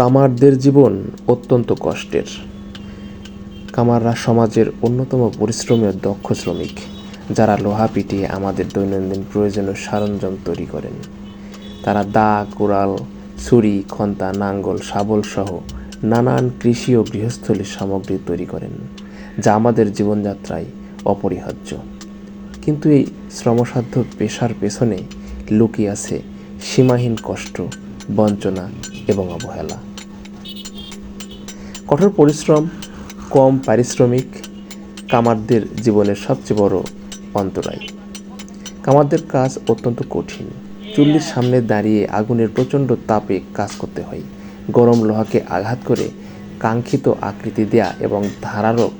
কামারদের জীবন অত্যন্ত কষ্টের। কামাররা সমাজের অন্যতম পরিশ্রমী দক্ষ শ্রমিক, যারা লোহা পিটিয়ে আমাদের দৈনন্দিন প্রয়োজনীয় সরঞ্জাম তৈরি করেন। তারা দা কুড়াল, ছুরি, খন্তা, নাঙ্গল, শাবল সহ নানান কৃষি ও গৃহস্থলীর সামগ্রী তৈরি করেন, যা আমাদের জীবনযাত্রায় অপরিহার্য। কিন্তু এই শ্রমসাধ্য পেশার পেছনে লুকিয়ে আছে সীমাহীন কষ্ট বঞ্চনা এবং অবহেলা। কঠোর পরিশ্রম, কম পারিশ্রমিক কামারদের জীবনের সবচেয়ে বড় অন্তরায়। কামারদের কাজ অত্যন্ত কঠিন। চুল্লির সামনে দাঁড়িয়ে আগুনের প্রচণ্ড তাপে কাজ করতে হয়। গরম লোহাকে আঘাত করে কাঙ্ক্ষিত আকৃতি দেয়া এবং ধারালো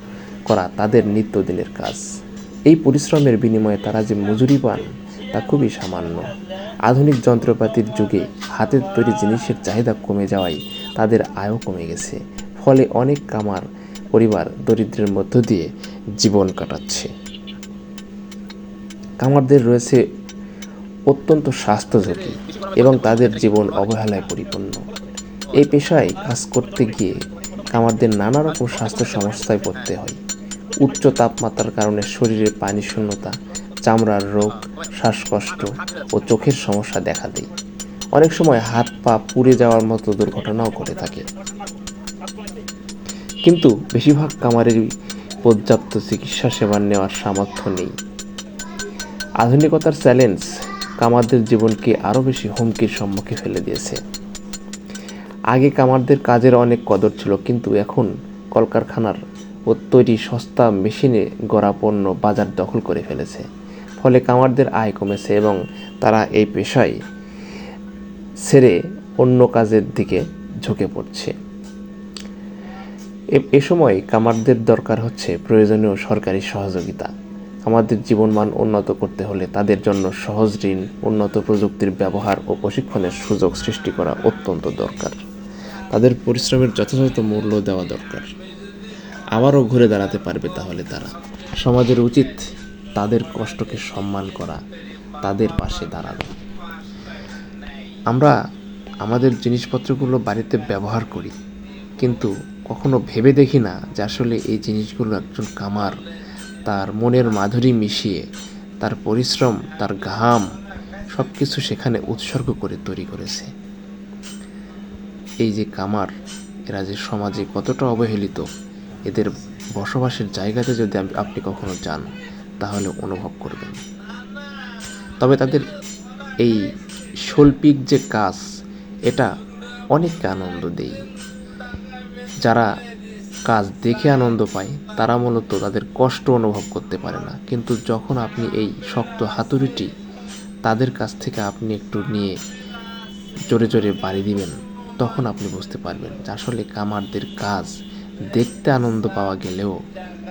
করা তাদের নিত্যদিনের কাজ। এই পরিশ্রমের বিনিময়ে তারা যে মজুরি পান তা খুবই সামান্য। আধুনিক যন্ত্রপাতির যুগে হাতের তৈরি জিনিসের চাহিদা কমে যাওয়ায় তাদের আয়ও কমে গেছে। ফলে অনেক কামার পরিবার দরিদ্রের মধ্য দিয়ে জীবন কাটাচ্ছে। কামারদের রয়েছে অত্যন্ত স্বাস্থ্য ঝুঁকি এবং তাদের জীবন অবহেলায় পরিপূর্ণ। এই পেশায় কাজ করতে গিয়ে কামারদের নানা রকম স্বাস্থ্য সমস্যায় পড়তে হয়। উচ্চ তাপমাত্রার কারণে শরীরে পানি শূন্যতা চামড়ার রোগ, শ্বাসকষ্ট ও চোখের সমস্যা দেখা দেয়। অনেক সময় হাত পা পুড়ে যাওয়ার মতো দুর্ঘটনাও ঘটে থাকে। কিন্তু বেশিরভাগ কামারেরই পর্যাপ্ত চিকিৎসা সেবা নেওয়ার সামর্থ্য নেই। আধুনিকতার চ্যালেঞ্জ কামারদের জীবনকে আরও বেশি হুমকির সম্মুখে ফেলে দিয়েছে। আগে কামারদের কাজের অনেক কদর ছিল, কিন্তু এখন কলকারখানার ও তৈরি সস্তা মেশিনে গড়া পণ্য বাজার দখল করে ফেলেছে। ফলে কামারদের আয় কমেছে এবং তারা এই পেশায় ছেড়ে অন্য কাজের দিকে ঝুঁকে পড়ছে। এ- সময় কামারদের দরকার হচ্ছে প্রয়োজনীয় সরকারি সহযোগিতা। আমাদের জীবনমান উন্নত করতে হলে তাদের জন্য সহজ ঋণ, উন্নত প্রযুক্তির ব্যবহার ও প্রশিক্ষণের সুযোগ সৃষ্টি করা অত্যন্ত দরকার। তাদের পরিশ্রমের যথাযথ মূল্য দেওয়া দরকার। আবারও ঘুরে দাঁড়াতে পারবে তাহলে তারা। সমাজের উচিত তাদের কষ্টকে সম্মান করা, তাদের পাশে দাঁড়ানো। আমরা আমাদের জিনিসপত্রগুলো বাড়িতে ব্যবহার করি, কিন্তু কখনো ভেবে দেখি না যে আসলে এই জিনিসগুলো একজন কামার, তার মনের মাধুরী মিশিয়ে, তার পরিশ্রম, তার ঘাম সব কিছু সেখানে উৎসর্গ করে তৈরি করেছে। এই যে কামার, এরা যে সমাজে কতটা অবহেলিত, এদের বসবাসের জায়গাতে যদি আপনি কখনো যান তাহলে অনুভব করবেন। তবে তাদের এই শৈল্পিক যে কাজ, এটা অনেককে আনন্দ দেয়। যারা কাজ দেখে আনন্দ পায়, তারা মূলত তাদের কষ্ট অনুভব করতে পারে না। কিন্তু যখন আপনি এই শক্ত হাতুড়িটি তাদের কাছ থেকে আপনি একটু নিয়ে জোরে জোরে বাড়ি দিবেন, তখন আপনি বুঝতে পারবেন যে আসলে কামারদের কাজ দেখতে আনন্দ পাওয়া গেলেও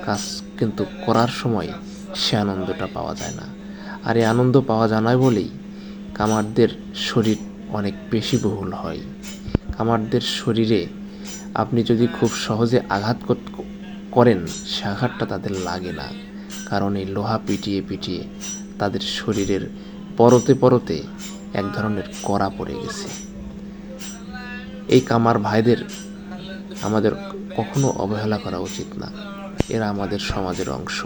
কাজ কিন্তু করার সময় সে আনন্দটা পাওয়া যায় না। আর এই আনন্দ পাওয়া যায় না বলেই কামারদের শরীর অনেক বেশি বহুল হয়। কামারদের শরীরে আপনি যদি খুব সহজে আঘাত করেন, সে আঘাতটা তাদের লাগে না। কারণ এই লোহা পিটিয়ে পিটিয়ে তাদের শরীরের পরতে পরতে এক ধরনের কড়া পড়ে গেছে। এই কামার ভাইদের আমাদের কখনো অবহেলা করা উচিত না। এরা আমাদের সমাজের অংশ।